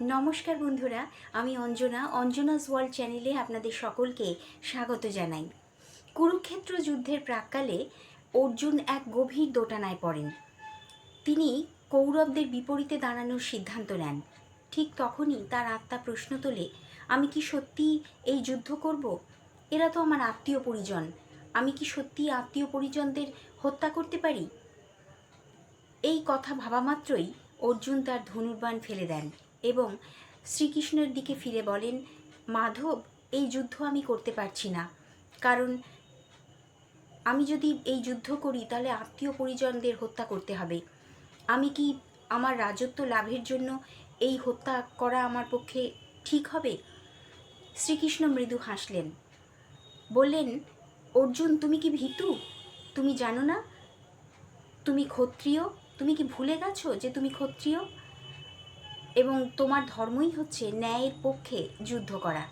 নমস্কার বন্ধুরা, আমি অঞ্জনা, অঞ্জনাস ওয়ার্ল্ড চ্যানেলে আপনাদের সকলকে স্বাগত জানাই। কুরুক্ষেত্র যুদ্ধের প্রাককালে অর্জুন এক গভীর দোটানায় পড়েন। তিনি কৌরবদের বিপরীতে দাঁড়ানোর সিদ্ধান্ত নেন। ঠিক তখনই তার আত্মা প্রশ্ন তোলে, আমি কি সত্যি এই যুদ্ধ করব? এরা তো আমার আত্মীয় পরিজন। আমি কি সত্যি আত্মীয় পরিজনদের হত্যা করতে পারি? এই কথা ভাবা মাত্রই অর্জুন তার ধনুর্বাণ ফেলে দেন। এবং শ্রীকৃষ্ণের দিকে ফিরে বলেন, মাধব, এই যুদ্ধ আমি করতে পারছি না। কারণ আমি যদি এই যুদ্ধ করি, তাহলে আত্মীয় পরিজনদের হত্যা করতে হবে। আমি কি আমার রাজত্ব লাভের জন্য এই হত্যা করা আমার পক্ষে ঠিক হবে? শ্রীকৃষ্ণ মৃদু হাসলেন। বললেন, অর্জুন, তুমি কি ভীতু? তুমি জানো না? তুমি ক্ষত্রিয়? তুমি কি ভুলে গেছো যে তুমি ক্ষত্রিয়? এবং তোমার ধর্মই হচ্ছে ন্যায়ের পক্ষে যুদ্ধ করা।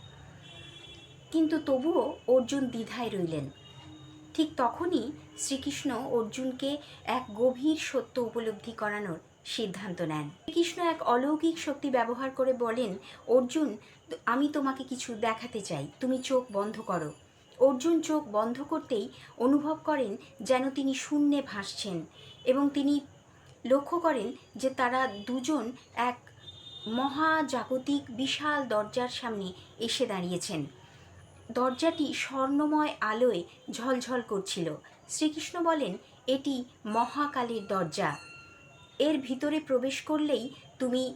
কিন্তু তবুও অর্জুন দ্বিধায় রইলেন। ঠিক তখনই শ্রীকৃষ্ণ অর্জুনকে এক গভীর সত্য উপলব্ধি করানোর সিদ্ধান্ত নেন। শ্রীকৃষ্ণ এক অলৌকিক শক্তি ব্যবহার করে বলেন, অর্জুন, আমি তোমাকে কিছু দেখাতে চাই। তুমি চোখ বন্ধ করো। অর্জুন চোখ বন্ধ করতেই অনুভব করেন যেন তিনি শূন্যে ভাসছেন এবং তিনি লক্ষ্য করেন যে তারা দুজন এক মহাজাগতিক বিশাল দরজার সামনে এসে দাঁড়িয়েছেন। দরজাটি স্বর্ণময় আলোয় ঝলঝল করছিল। শ্রীকৃষ্ণ বলেন, এটি মহাকালের দরজা। এর ভিতরে প্রবেশ করলেই তুমি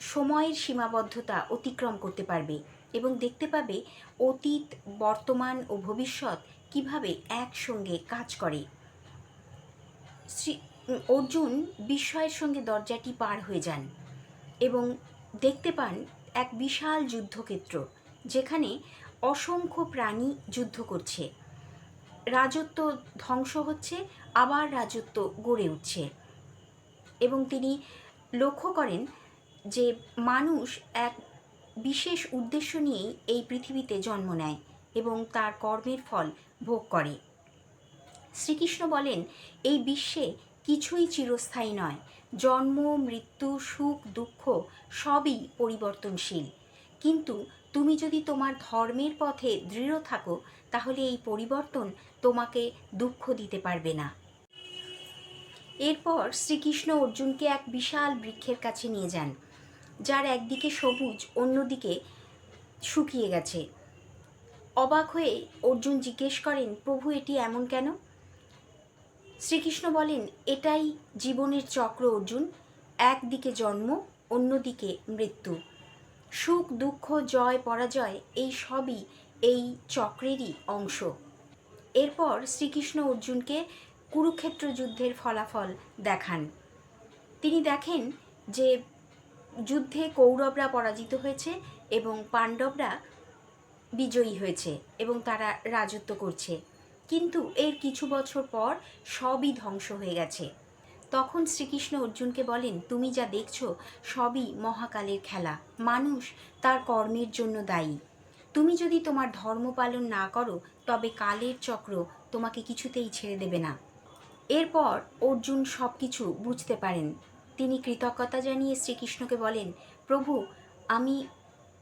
সময়ের সীমাবদ্ধতা অতিক্রম করতে পারবে এবং দেখতে পাবে অতীত, বর্তমান ও ভবিষ্যৎ কীভাবে একসঙ্গে কাজ করে। শ্রী অর্জুন বিস্ময়ের সঙ্গে দরজাটি পার হয়ে যান। এবং দেখতে পান এক বিশাল যুদ্ধক্ষেত্র, যেখানে অসংখ্য প্রাণী যুদ্ধ করছে। রাজত্ব ধ্বংস হচ্ছে, আবার রাজত্ব গড়ে উঠছে। এবং তিনি লক্ষ্য করেন যে মানুষ এক বিশেষ উদ্দেশ্য নিয়েই এই পৃথিবীতে জন্ম নেয় এবং তার কর্মের ফল ভোগ করে। শ্রীকৃষ্ণ বলেন, এই বিশ্বে কিছুই চিরস্থায়ী নয়। জন্ম, মৃত্যু, সুখ, দুঃখ সবই পরিবর্তনশীল। কিন্তু তুমি যদি তোমার ধর্মের পথে দৃঢ় থাকো, তাহলে এই পরিবর্তন তোমাকে দুঃখ দিতে পারবে না। এরপর শ্রীকৃষ্ণ অর্জুনকে এক বিশাল বৃক্ষের কাছে নিয়ে যান, যার একদিকে সবুজ, অন্যদিকে শুকিয়ে গেছে। অবাক হয়ে অর্জুন জিজ্ঞেস করেন, প্রভু, এটি এমন কেন? শ্রীকৃষ্ণ বলেন, এটাই জীবনের চক্র, অর্জুন। একদিকে জন্ম, অন্যদিকে মৃত্যু। সুখ, দুঃখ, জয়, পরাজয়, এই সবই এই চক্রেরই অংশ। এরপর শ্রীকৃষ্ণ অর্জুনকে কুরুক্ষেত্র যুদ্ধের ফলাফল দেখান। তিনি দেখেন যে যুদ্ধে কৌরবরা পরাজিত হয়েছে এবং পাণ্ডবরা বিজয়ী হয়েছে এবং তারা রাজত্ব করছে। কিন্তু এর কিছু বছর পর সবই ধ্বংস হয়ে গেছে। তখন শ্রীকৃষ্ণ অর্জুনকে বলেন, তুমি যা দেখছ সবই মহাকালের খেলা। মানুষ তার কর্মের জন্য দায়ী। তুমি যদি তোমার ধর্ম পালন না করো, তবে কালের চক্র তোমাকে কিছুতেই ছেড়ে দেবে না। এরপর অর্জুন সব কিছু বুঝতে পারেন। তিনি কৃতজ্ঞতা জানিয়ে শ্রীকৃষ্ণকে বলেন, প্রভু, আমি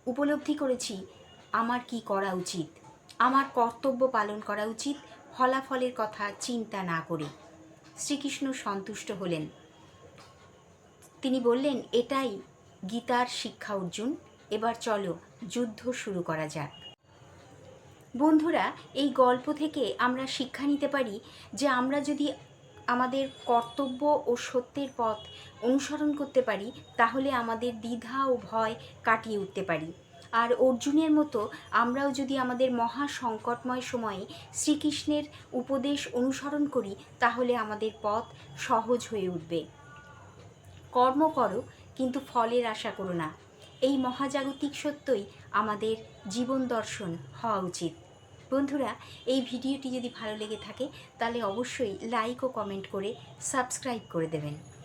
উপলব্ধি করেছি, আমার কি করা উচিত? আমার কর্তব্য পালন করা উচিত ফলাফলের কথা চিন্তা না করে। শ্রীকৃষ্ণ সন্তুষ্ট হলেন। তিনি বললেন, এটাই গীতার শিক্ষা অর্জুন। এবার চলো, যুদ্ধ শুরু করা যাক। বন্ধুরা, এই গল্প থেকে আমরা শিক্ষা নিতে পারি যে আমরা যদি আমাদের কর্তব্য ও সত্যের পথ অনুসরণ করতে পারি, তাহলে আমাদের দ্বিধা ও ভয় কাটিয়ে উঠতে পারি। আর অর্জুনের মতো আমরাও যদি আমাদের মহা সংকটময় সময়ে শ্রীকৃষ্ণের উপদেশ অনুসরণ করি, তাহলে আমাদের পথ সহজ হয়ে উঠবে। কর্ম করো, কিন্তু ফলের আশা করো না। এই মহাজাগতিক সত্যই আমাদের জীবন দর্শন হওয়া উচিত। বন্ধুরা, এই ভিডিওটি যদি ভালো লেগে থাকে, তাহলে অবশ্যই লাইক ও কমেন্ট করে সাবস্ক্রাইব করে দেবেন।